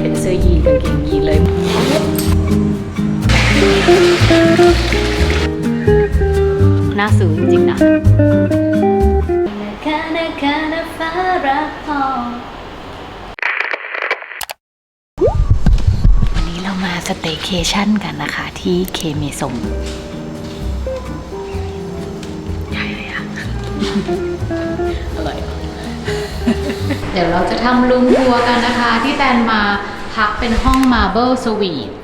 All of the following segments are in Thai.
เป็นเสื้อยีนกางเกงยีนเลย น่าซื้อจริงๆนะคะนะคะนะฟ้ารักพอวันนี้เรามาสเตย์เคชั่นกันนะคะ ที่เคเมซงใช่เลยอะ ดี๋ยวเราจะทำรูมทัวร์กันนะคะ ที่แตนมาพักเป็นห้อง Marble Suite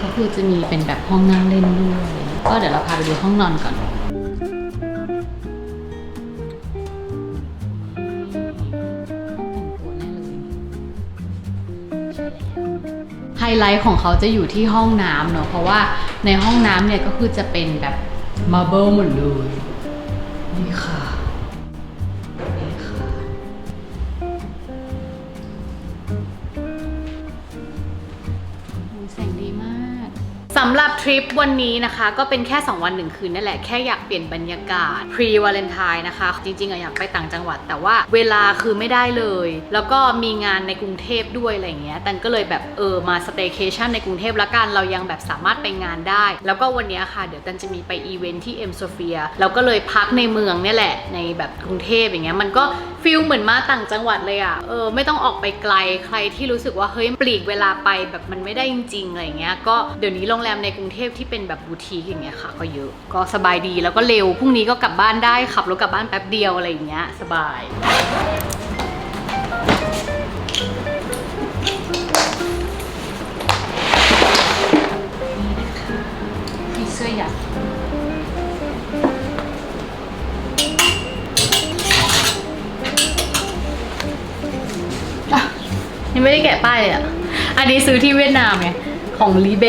ก็คือจะมีเป็นแบบห้องนั่งเล่นด้วย ก็เดี๋ยวเราพาไปดูห้องนอนก่อนไฮไลท์ของเขาจะอยู่ที่ห้องน้ำเนอะเพราะว่าในห้องน้ำเนี่ยก็คือจะเป็นแบบมาร์เบิลหมดเลยนี่ค่ะ ทริปวันนี้นะคะก็เป็นแค่ 2 วัน1คืนนั่นแหละแค่อยากเปลี่ยนบรรยากาศ pre valentine นะคะ จริงๆอะอยากไปต่างจังหวัด แต่ว่าเวลาคือไม่ได้เลย แล้วก็มีงานในกรุงเทพด้วยอะไรอย่างเงี้ยตันก็เลยแบบเออมา staycation ในกรุงเทพละกันเรายังแบบสามารถไปงานได้ แล้วก็วันนี้ค่ะ เดี๋ยวตันจะมีไปอีเวนท์ที่ M Sophia เราก็เลยพักในเมืองเนี่ยแหละในแบบกรุงเทพอย่างเงี้ยมันก็ ฟิลเหมือนมาต่างจังหวัดเลยอะเออไม่ต้องออกไปไกลใครที่รู้สึกว่าเฮ้ยปลีกเวลาไปแบบมันไม่ได้จริงๆอะไรเงี้ย ก็เดี๋ยวนี้โรงแรมในกรุงเทพที่เป็นแบบบูติกอย่างเงี้ยค่ะ ก็เยอะ ก็สบายดีแล้วก็เร็วพรุ่งนี้ก็กลับบ้านได้ขับรถกลับบ้านแป๊บเดียวอะไรอย่างเงี้ยสบายนี่นะคะมีเสื้อยัก ยังไม่ได้แกะป้ายเลยอะ อันนี้ซื้อที่เวียดนามไงของลีเบ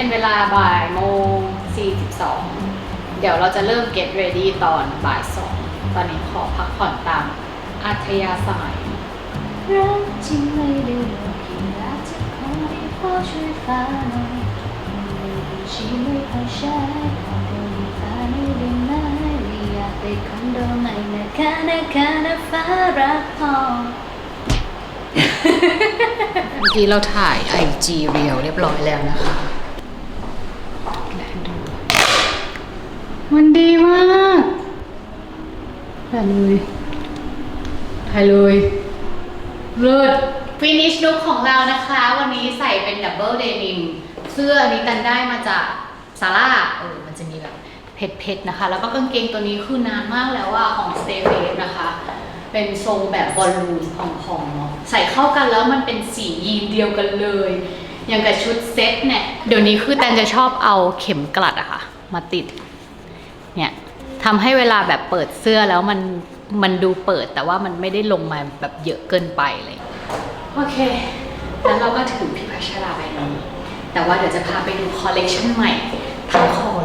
เป็นเวลาบ่ายโมง42 เดี๋ยวเราจะเริ่ม get ready ตอนบ่ายสองตอนนี้ขอพักผ่อนตามอัธยาศัยรักจริงไม่ได้หรอกแค่อยากจะขอให้พ่อช่วยฟ้าหน่อยไม่ได้ชีไม่พอใช้ขอเดินฟ้าไม่ได้ไหมไม่อยากไปคอนโดใหม่นะคะนะคะนะฟ้ารักพอเมื่อกี้เราถ่าย IG เรียวเรียบร้อยแล้วนะคะและ มันดีมากถ่ายเลยถ่ายเลยเลิศ ฟินิชลุคของเรานะคะ วันนี้ใส่เป็นดับเบิลเดนิมเสื้ออันนี้ตันได้มาจากซาร่าเออมันจะมีแบบเผ็ดๆนะคะ แล้วก็กางเกงตัวนี้คือนานมากแล้วอะของ Stay f a c e นะคะ เป็นทรงแบบบอลลูนพองๆเนาะใส่เข้ากันแล้วมันเป็นสียีนเดียวกันเลย อย่างกับชุดเซ็ตเนี่ย เดี๋ยวนี้คือแตนจะชอบเอาเข็มกลัดอะค่ะ มาติด เนี่ยทำให้เวลาแบบเปิดเสื้อแล้วมันมันดูเปิดแต่ว่ามันไม่ได้ลงมาแบบเยอะเกินไปเลย โอเค แล้วเราก็ถือพี่พัชราไปนี้แต่ว่าเดี๋ยวจะพาไปดูคอลเลกชันใหม่ทั้งคอง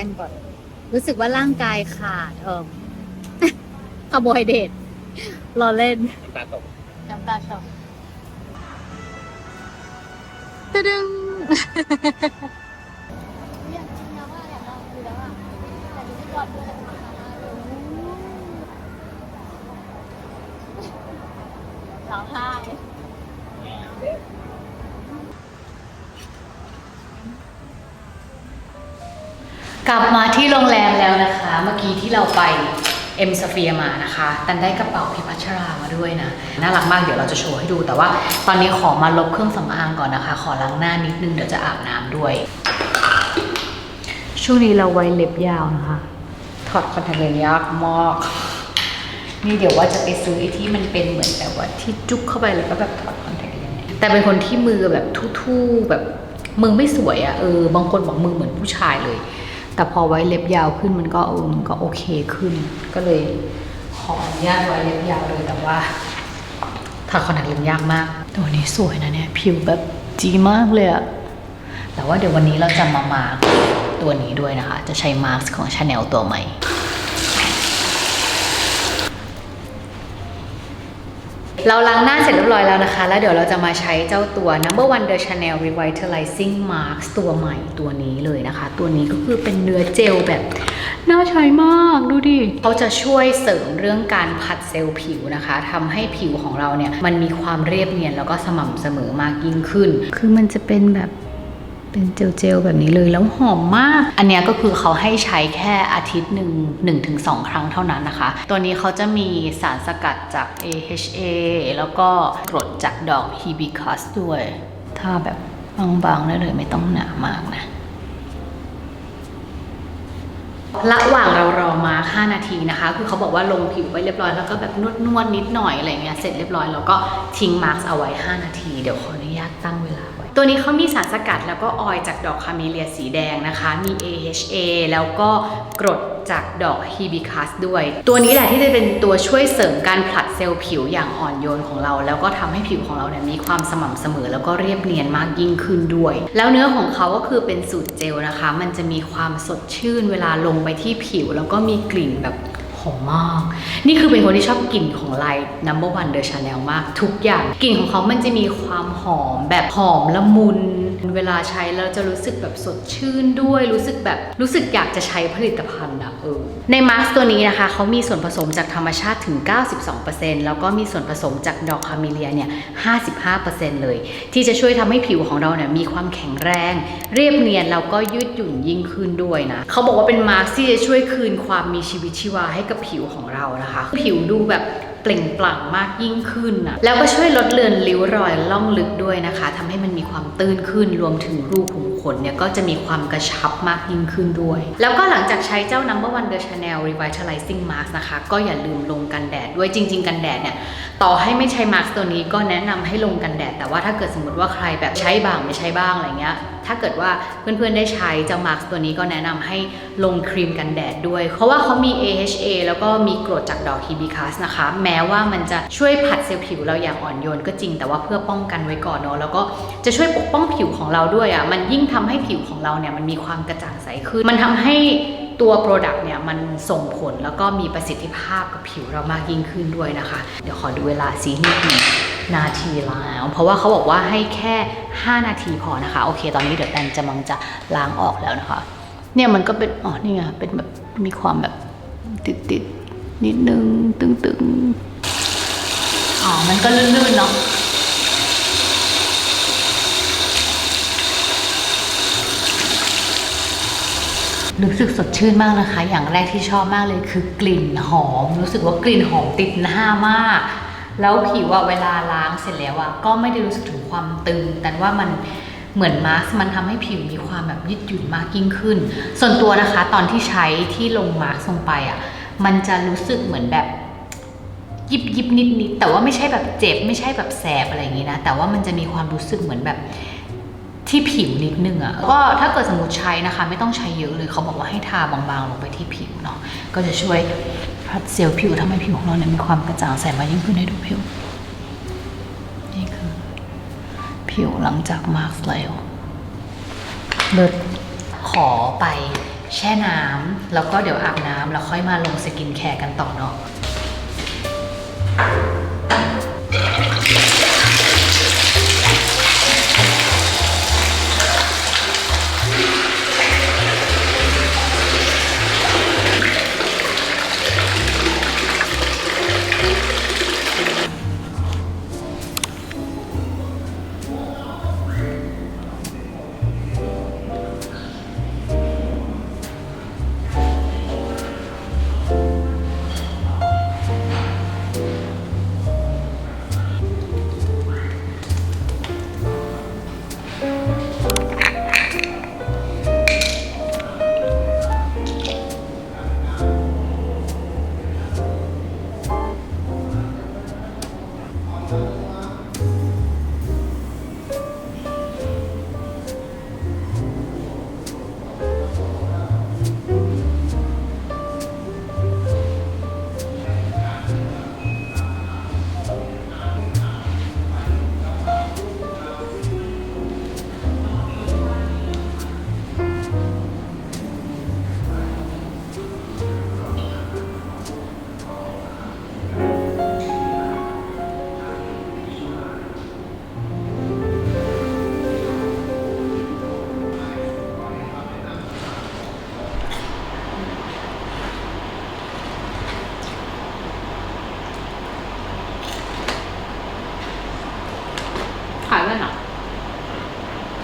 ันก่อน รู้สึกว่าร่างกายขาดเอ่อคาร์โบไฮเดรตรอเล่นน้ำตาตกน้ำตาตกตึ้งร้องไห้ ก่อนด้วยกลับมาที่โรงแรมแล้วนะคะ เมื่อกี้ที่เราไปเอ็มสเฟียมานะคะตันได้กระเป๋าพิพัชรามาด้วยนะ น่ารักมาก เดี๋ยวเราจะโชว์ให้ดู แต่ว่าตอนนี้ขอมาลบเครื่องสำอางก่อนนะคะ ขอล้างหน้านิดนึง เดี๋ยวจะอาบน้ำด้วย ช่วงนี้เราไว้เล็บยาวนะคะ ถอดคอนแทคเลนส์ยากมาก นี่เดี๋ยวว่าจะไปซื้อไอ้ที่มันเป็นเหมือนแบบว่าที่จุ๊บเข้าไปแล้วก็แบบถอดคอนแทคเลนส์เนี่ยแต่เป็นคนที่มือแบบทู่ๆแบบมือไม่สวยอะ่ะเออบางคนบอกมือเหมือนผู้ชายเลย แต่พอไว้เล็บยาวขึ้นมันก็เออมันก็โอเคขึ้น ก็เลยขออนุญาตไว้เล็บยาวเลยแต่ว่าถอดคอนาดเล็บยากมาก ตัวนี้สวยนะเนี่ยผิวแบบจีมากเลยอะแต่ว่าเดี๋ยววันนี้เราจะมามาร์คตัวนี้ด้วยนะคะ จะใช้มาร์ของชาแนลตัวใหม่ เราล้างหน้าเสร็จเรียบร้อยแล้วนะคะ แล้วเดี๋ยวเราจะมาใช้เจ้าตัว Number One The Chanel Revitalizing Mask ตัวใหม่ตัวนี้เลยนะคะ ตัวนี้ก็คือเป็นเนื้อเจลแบบน่าใช้มากดูดิเขาจะช่วยเสริมเรื่องการผัดเซลล์ผิวนะคะทำให้ผิวของเราเนี่ยมันมีความเรียบเนียนแล้วก็สม่ำเสมอมากยิ่งขึ้น คือมันจะเป็นแบบ เป็นเจลๆแบบนี้เลยแล้วหอมมาก อันนี้ก็คือเขาให้ใช้แค่อาทิตย์หนึ่ง1-2ถึงสองครั้งเท่านั้นนะคะ ตัวนี้เขาจะมีสารสกัดจาก AHA แล้วก็กรดจากดอก hibiscus ด้วยถ้าแบบบางๆได้เลยไม่ต้องหนามากนะระหว่างเรารอมา 5 นาทีนะคะ คือเขาบอกว่าลงผิวไปเรียบร้อยแล้วก็แบบนวดนวดๆนิดหน่อยอะไรเงี้ยเสร็จเรียบร้อยแล้วก็ทิ้งมาร์กเอาไว้ 5 นาที เดี๋ยวขออนุญาตตั้งเวลา ตัวนี้เขามีสารสกัดแล้วก็ออยล์จากดอกคาเมเลียสีแดงนะคะ มี AHA แล้วก็กรดจากดอกฮิบิคัสด้วย ตัวนี้แหละที่จะเป็นตัวช่วยเสริมการผลัดเซลล์ผิวอย่างอ่อนโยนของเรา แล้วก็ทำให้ผิวของเราเนี่ยมีความสม่ำเสมอ แล้วก็เรียบเนียนมากยิ่งขึ้นด้วย แล้วเนื้อของเขาก็คือเป็นสูตรเจลนะคะ มันจะมีความสดชื่นเวลาลงไปที่ผิว แล้วก็มีกลิ่นแบบ หอมมาก นี่คือเป็นคนที่ชอบกลิ่นของไลน์ number one the Chanel มาก ทุกอย่างกลิ่นของเขามันจะมีความหอมแบบหอมละมุน เวลาใช้แล้วจะรู้สึกแบบสดชื่นด้วย รู้สึกแบบรู้สึกอยากจะใช้ผลิตภัณฑ์อะเออในมาสก์ตัวนี้นะคะเขามีส่วนผสมจากธรรมชาติถึง 92%แล้วก็มีส่วนผสมจากดอกคาเมเลียเนี่ย 55%เลย ที่จะช่วยทำให้ผิวของเราเนี่ยมีความแข็งแรง เรียบเนียนแล้วก็ยืดหยุ่นยิ่งขึ้นด้วยนะเขาบอกว่าเป็นมาสก์ที่จะช่วยคืนความมีชีวิตชีวาให้กับผิวของเรานะคะ ผิวดูแบบเปล่งปลั่งมากยิ่งขึ้นนะแล้วก็ช่วยลดเลือนริ้วรอยล่องลึกด้วยนะคะทำให้มันมีความตื้นขึ้นรวมถึงรูขุมขนเนี่ยก็จะมีความกระชับมากยิ่งขึ้นด้วย แล้วก็หลังจากใช้เจ้า Number One The Chanel Revitalizing Mask นะคะ ก็อย่าลืมลงกันแดดด้วยจริง ๆ กันแดดเนี่ยต่อให้ไม่ใช้มาสก์ตัวนี้ก็แนะนำให้ลงกันแดด แต่ว่าถ้าเกิดสมมติว่าใครแบบใช้บ้างไม่ใช้บ้างอะไรเงี้ย ถ้าเกิดว่าเพื่อนๆได้ใช้เจ้ามาสก์ตัวนี้ก็แนะนำให้ลงครีมกันแดดด้วย เพราะว่าเขามี AHA แล้วก็มีกรดจากดอกฮิบิคัสนะคะ แม้ว่ามันจะช่วยผัดเซลล์ผิวเราอย่างอ่อนโยนก็จริงแต่ว่าเพื่อป้องกันไว้ก่อนเนาะแล้วก็จะช่วยปกป้องผิวของเราด้วยอะ่ะมันยิ่งทำให้ผิวของเราเนี่ยมันมีความกระจ่างใสขึ้น มันทำให้ตัวโปรดักต์เนี่ยมันส่งผลแล้วก็มีประสิทธิภาพกับผิวเรามากยิ่งขึ้นด้วยนะคะ เดี๋ยวขอดูเวลาซีนิดหนึง นาทีแล้ว เพราะว่าเขาบอกว่าให้แค่ 5 นาทีพอนะคะ โอเค ตอนนี้เดี๋ยวแตนจะมังจะล้างออกแล้วนะคะ เนี่ยมันก็เป็น อ๋อ นี่ไง เป็นแบบ มีความแบบติดติดนิดนึง ตึงตึงอ๋อ มันก็ลื่นๆเนาะรู้สึกสดชื่นมากนะคะ อย่างแรกที่ชอบมากเลยคือกลิ่นหอม รู้สึกว่ากลิ่นหอมติดหน้ามาก แล้วผิวอะเวลาล้างเสร็จแล้วอะก็ไม่ได้รู้สึกถึงความตึง แต่ว่ามันเหมือนมาสมันทำให้ผิวมีความแบบยืดหยุ่นมากยิ่งขึ้น ส่วนตัวนะคะ ตอนที่ใช้ที่ลงมาสลงไปอะมันจะรู้สึกเหมือนแบบยิบยิบนิดนิดแต่ว่าไม่ใช่แบบเจ็บไม่ใช่แบบแสบอะไรอย่างนี้นะ แต่ว่ามันจะมีความรู้สึกเหมือนแบบที่ผิวนิดนึงอะ่ะก็ถ้าเกิดสมมติใช้นะคะ ไม่ต้องใช้เยอะเลยเขาบอกว่าให้ทาบางๆลงไปที่ผิวเนาะก็จะช่วย พัดเซลล์ผิวทำให้ผิวของเราเนี่ยมีความกระจ่างใสมากยิ่งขึ้นให้ดูผิว นี่คือ ผิวหลังจากมาร์กแล้วเลิศขอไปแช่น้ำแล้วก็เดี๋ยวอาบน้ำแล้วค่อยมาลงสกินแคร์กันต่อเนาะ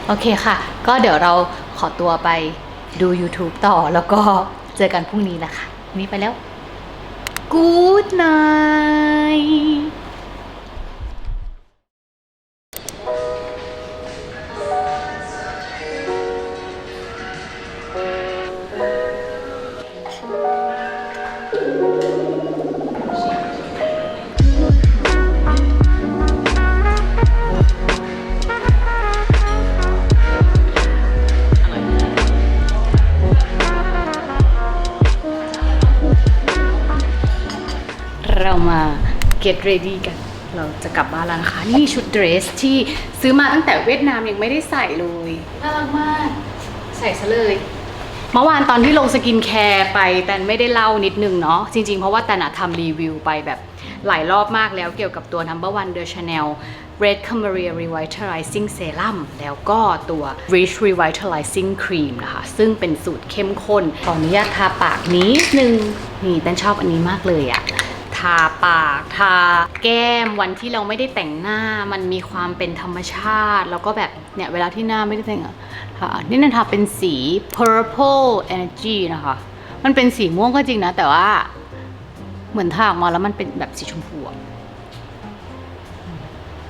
โอเคค่ะ ก็เดี๋ยวเราขอตัวไปดู YouTube ต่อแล้วก็เจอกันพรุ่งนี้นะคะนนี้ไปแล้ว Good night เรามา get ready กัน เราจะกลับบ้านแล้วนะคะ นี่ชุดเดรสที่ซื้อมาตั้งแต่เวียดนามยังไม่ได้ใส่เลยน่ารักมาก ใส่ซะเลยเมื่อวานตอนที่ลงสกินแคร์ไปแต่ไม่ได้เล่านิดนึงเนาะจริง ๆ เพราะว่าแต่นะทำรีวิวไปแบบหลายรอบมากแล้วเกี่ยวกับตัว number one The Chanel Red Camellia Revitalizing Serum แล้วก็ตัว Rich Revitalizing Cream นะคะ ซึ่งเป็นสูตรเข้มข้นขออนุญาตทาปากนิดนึง นี่แตนชอบอันนี้มากเลยอะ ทาปาก ทาแก้มวันที่เราไม่ได้แต่งหน้ามันมีความเป็นธรรมชาติ แล้วก็แบบเนี่ยเวลาที่หน้าไม่ได้แต่งอะนี่นันทาเป็นสี purple energy นะคะ มันเป็นสีม่วงก็จริงนะ แต่ว่าเหมือนทาออกมาแล้วมันเป็นแบบสีชมพูอะ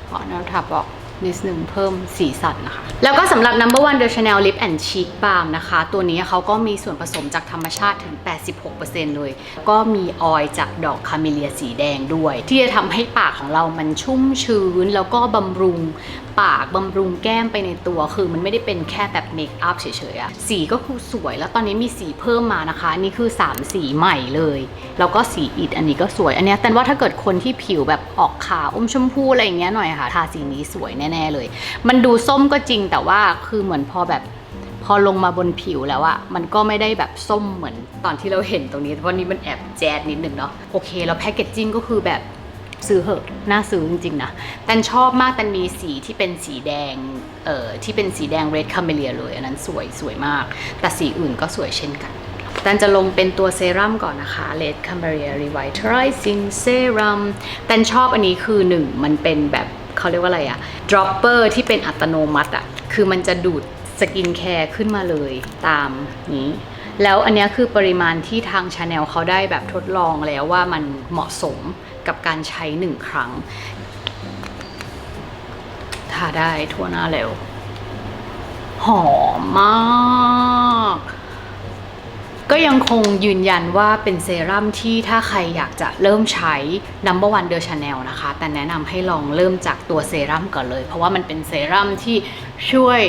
ขอนาทาบอก นิดนึงเพิ่มสีสันนะคะ แล้วก็สำหรับ number one the Chanel lip and cheek balm นะคะ ตัวนี้เขาก็มีส่วนผสมจากธรรมชาติถึง 86%เลย ก็มีออยล์จากดอกคาเมเลียสีแดงด้วย ที่จะทำให้ปากของเรามันชุ่มชื้น แล้วก็บำรุงปากบำรุงแก้มไปในตัว คือมันไม่ได้เป็นแค่แบบเมคอัพเฉยๆอะสีก็คือสวย แล้วตอนนี้มีสีเพิ่มมานะคะ นี่คือ 3 สีใหม่เลย แล้วก็สีอิดอันนี้ก็สวย อันนี้แต่ว่าถ้าเกิดคนที่ผิวแบบออกขาวอมชมพูอะไรอย่างเงี้ยหน่อยค่ะ ทาสีนี้สวยแน่แน่เลย มันดูส้มก็จริงแต่ว่าคือเหมือนพอแบบพอลงมาบนผิวแล้วอะมันก็ไม่ได้แบบส้มเหมือนตอนที่เราเห็นตรงนี้เพราะนี้มันแอบแจ๊ดนิดนึงเนาะโอเค แล้วแพคเกจจิ้งก็คือแบบซื้อเหอะน่าซื้อจริงๆนะแตนชอบมากแตนมีสีที่เป็นสีแดงเอ่อที่เป็นสีแดง red camellia เลย อันนั้นสวยสวยมาก แต่สีอื่นก็สวยเช่นกันแตันจะลงเป็นตัวเซรั่มก่อนนะคะ Red Camellia Revitalizing Serum แตันชอบอันนี้คือหนึ่งมันเป็นแบบ เขาเรียกว่าอะไรอะ dropper ที่เป็นอัตโนมัติอะคือมันจะดูดสกินแคร์ขึ้นมาเลยตามนี้ แล้วอันนี้คือปริมาณที่ทางชาแนลเขาได้แบบทดลองแล้วว่ามันเหมาะสมกับการใช้หนึ่งครั้งทาได้ทั่วหน้าแล้ว หอมมาก ก็ยังคงยืนยันว่าเป็นเซรั่มที่ถ้าใครอยากจะเริ่มใช้ Number One The Chanel นะคะ แต่แนะนำให้ลองเริ่มจากตัวเซรั่มก่อนเลย เพราะว่ามันเป็นเซรั่มที่ช่วย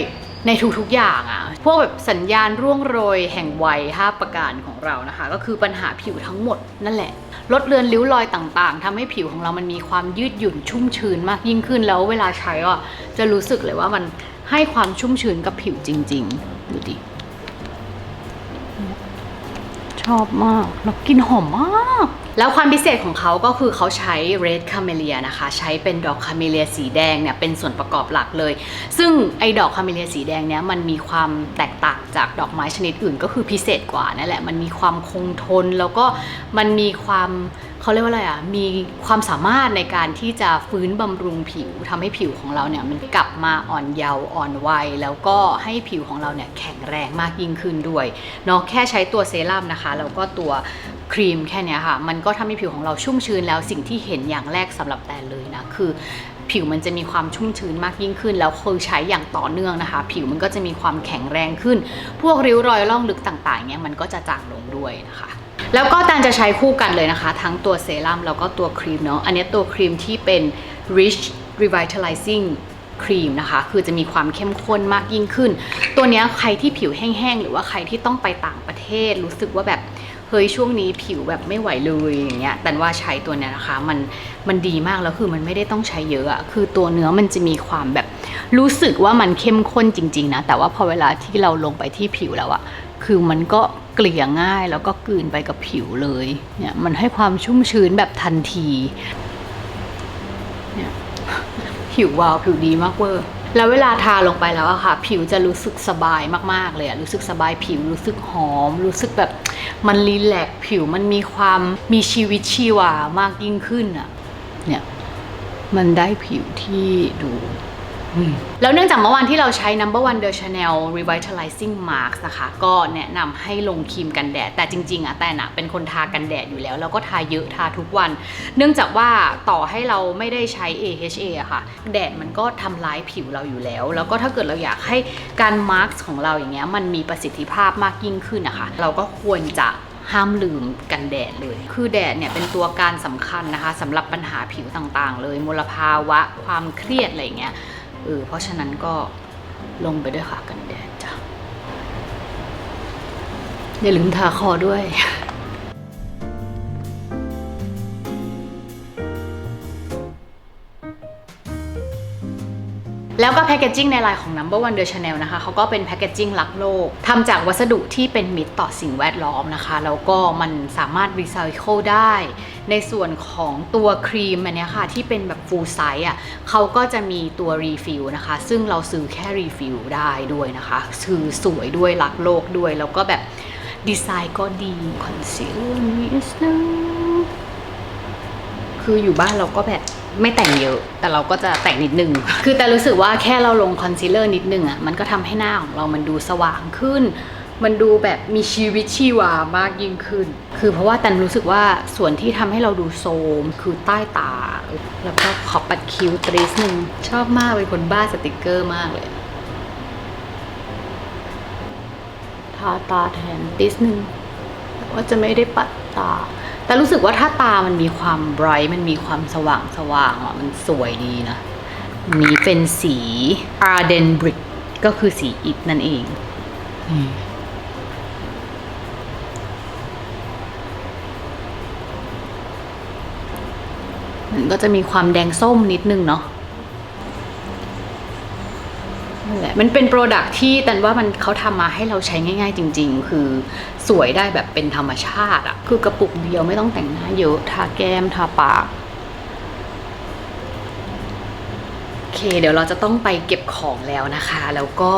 ในทุกๆอย่างอะพวกแบบสัญญาณร่วงโรยแห่งวัย 5 ประการของเรานะคะ ก็คือปัญหาผิวทั้งหมดนั่นแหละ ลดเลือนริ้วรอยต่างๆทำให้ผิวของเรามันมีความยืดหยุ่นชุ่มชื้นมากยิ่งขึ้นแล้วเวลาใช้อะจะรู้สึกเลยว่ามันให้ความชุ่มชื้นกับผิวจริง ๆ ดูดิ ชอบมาก แล้วกลินหอมมาก แล้วความพิเศษของเขาก็คือเขาใช้ Red Camellia นะคะ ใช้เป็นดอกคาเมเลียสีแดงเนี่ยเป็นส่วนประกอบหลักเลย ซึ่งไอ้ดอกคาเมเลียสีแดงเนี่ยมันมีความแตกต่างจากดอกไม้ชนิดอื่นก็คือพิเศษกว่านั่นแหละ มันมีความคงทนแล้วก็มันมีความ เขาเรียกว่าอะไรอะ มีความสามารถในการที่จะฟื้นบำรุงผิวทำให้ผิวของเราเนี่ยมันกลับมาอ่อนเยาว์อ่อนวัย แล้วก็ให้ผิวของเราเนี่ยแข็งแรงมากยิ่งขึ้นด้วยเนาะแค่ใช้ตัวเซรั่มนะคะแล้วก็ตัวครีมแค่นี้ค่ะ มันก็ทำให้ผิวของเราชุ่มชื้นแล้วสิ่งที่เห็นอย่างแรกสำหรับแตนเลยนะคือผิวมันจะมีความชุ่มชื้นมากยิ่งขึ้น แล้วคือใช้อย่างต่อเนื่องนะคะ ผิวมันก็จะมีความแข็งแรงขึ้น พวกริ้วรอยร่องลึกต่างๆเนี้ยมันก็จะจางลงด้วยนะคะ แล้วก็แตนจะใช้คู่กันเลยนะคะ ทั้งตัวเซรั่มแล้วก็ตัวครีมเนาะอันนี้ตัวครีมที่เป็น rich revitalizing ครีมนะคะ คือจะมีความเข้มข้นมากยิ่งขึ้น ตัวนี้ใครที่ผิวแห้งๆ หรือว่าใครที่ต้องไปต่างประเทศ รู้สึกว่าแบบเฮ้ยช่วงนี้ผิวแบบไม่ไหวเลยอย่างเงี้ย แต่ว่าใช้ตัวเนี้ยนะคะ มันมันดีมากแล้วคือมันไม่ได้ต้องใช้เยอะอะคือตัวเนื้อมันจะมีความแบบรู้สึกว่ามันเข้มข้นจริง ๆ นะ แต่ว่าพอเวลาที่เราลงไปที่ผิวแล้วอะ คือมันก็เกลี่ยง่ายแล้วก็กลืนไปกับผิวเลยเนี่ยมันให้ความชุ่มชื้นแบบทันทีเนี่ยผิววาวผิวดีมากเวอร์แล้วเวลาทาลงไปแล้วอะค่ะ ผิวจะรู้สึกสบายมาก ๆ เลยอะรู้สึกสบายผิวรู้สึกหอม รู้สึกแบบมันรีแลกผิวมันมีความมีชีวิตชีวามากยิ่งขึ้นอะเนี่ย มันได้ผิวที่ดู แล้วเนื่องจากเมื่อวานที่เราใช้ number one the Chanel revitalizing mask นะคะ ก็แนะนำให้ลงครีมกันแดด แต่จริง ๆอะแต่น่ะเป็นคนทากันแดดอยู่แล้ว แล้วก็ทาเยอะทาทุกวัน เนื่องจากว่าต่อให้เราไม่ได้ใช้ AHA อะค่ะ แดดมันก็ทำร้ายผิวเราอยู่แล้ว แล้วก็ถ้าเกิดเราอยากให้การมาร์กของเราอย่างเงี้ยมันมีประสิทธิภาพมากยิ่งขึ้นนะคะเราก็ควรจะห้ามลืมกันแดดเลย คือแดดเนี่ยเป็นตัวการสำคัญนะคะสำหรับปัญหาผิวต่างๆ เลย มลภาวะ ความเครียดอะไรเงี้ย เออเพราะฉะนั้นก็ลงไปด้วยค่ะกันแดดจ้ะอย่าลืมทาคอด้วย แล้วก็แพคเกจจิ้งในไลน์ของ Number One The Chanel นะคะเขาก็เป็นแพคเกจจิ้งรักโลกทำจากวัสดุที่เป็นมิตรต่อสิ่งแวดล้อมนะคะ แล้วก็มันสามารถรีไซเคิลได้ ในส่วนของตัวครีมอันนี้ค่ะ ที่เป็นแบบฟูลไซส์อะเขาก็จะมีตัวรีฟิลนะคะ ซึ่งเราซื้อแค่รีฟิลได้ด้วยนะคะคือสวยด้วยรักโลกด้วย แล้วก็แบบดีไซน์ก็ดีคอนซีลเลอร์นินึง คืออยู่บ้านเราก็แบบไม่แต่งเยอะ แต่เราก็จะแต่งนิดนึง คือแต่รู้สึกว่าแค่เราลงคอนซีลเลอร์นิดนึงอะ่ะมันก็ทำให้หน้าของเรามันดูสว่างขึ้น มันดูแบบมีชีวิตชีวามากยิ่งขึ้น คือเพราะว่าแตนรู้สึกว่าส่วนที่ทำให้เราดูโซมคือใต้ตา แล้วก็ขอปัดคิ้วตรีสหนึ่งชอบมากเป็นคนบ้าสติกเกอร์มากเลยทาตาแทนติสหนึ่ง ว่าจะไม่ได้ปัดตา แต่รู้สึกว่าถ้าตามันมีความไบรท์มันมีความสว่างสว่างอะมันสวยดีนะอันนี้เป็นสี Arden Brick ก็คือสีอิฐนั่นเองอืมมันก็จะมีความแดงส้มนิดนึงเนาะ นั่นแหละมันเป็นโปรดักที่แตันว่ามันเขาทำมาให้เราใช้ง่าย ๆ จริง ๆ คือสวยได้แบบเป็นธรรมชาติอะคือกระปุกเดียวไม่ต้องแต่งหน้าเยอะทาแก้มทาปากโอเค เดี๋ยวเราจะต้องไปเก็บของแล้วนะคะ แล้วก็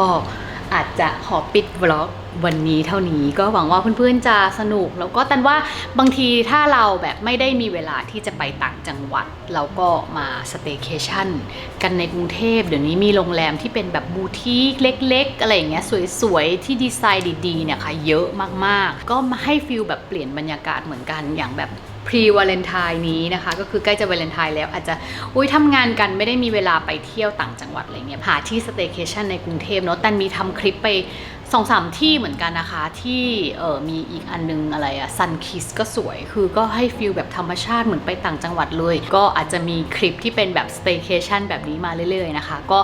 อาจจะขอปิดวล็อก วันนี้เท่านี้ก็หวังว่าเพื่อนๆจะสนุก แล้วก็ตันว่าบางทีถ้าเราแบบไม่ได้มีเวลาที่จะไปต่างจังหวัด เราก็มาสเต y c a t i o n กันในกรุงเทพเดี๋ยวนี้มีโรงแรมที่เป็นแบบบูติกเล็ก ๆ อะไรอย่างเงี้ยสวยๆ ที่ดีไซน์ดีๆเนี่ยค่ะเยอะมากๆ ก็มาให้ฟิลแบบเปลี่ยนบรรยากาศเหมือนกันอย่างแบบพรีวาเลนไทน์นี้นะคะ ก็คือใกล้จะวาเลนไทน์แล้วอาจจะอุ้ยทำงานกันไม่ได้มีเวลาไปเที่ยวต่างจังหวัดอะไรเงี้ยหาที่สเต y c a t i o n ในกรุงเทพเนาะแต่มีทำคลิปไป สองสามที่เหมือนกันนะคะที่เออมีอีกอันนึงอะไรอะซันคิสก็สวยคือก็ให้ฟิลแบบธรรมชาติเหมือนไปต่างจังหวัดเลย ก็อาจจะมีคลิปที่เป็นแบบสเตย์เคชันแบบนี้มาเรื่อยๆนะคะ ก็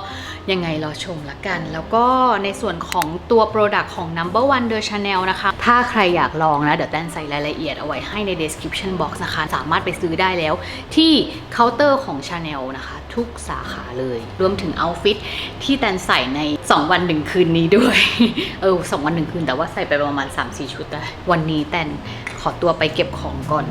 ยังไงรอชมละกัน แล้วก็ในส่วนของตัว Product ของ Number One The Chanel นะคะ ถ้าใครอยากลองนะ เดี๋ยวแตนใส่รายละเอียดเอาไว้ให้ใน description box นะคะ สามารถไปซื้อได้แล้วที่เคาน์เตอร์ของ Chanel นะคะ ทุกสาขาเลย รวมถึงเอาฟิตที่แตนใส่ใน 2 วัน1คืนนี้ด้วย เออสองวัน1คืนแต่ว่าใส่ไปประมาณ 3-4 ชุดได้วันนี้แตนขอตัวไปเก็บของก่อน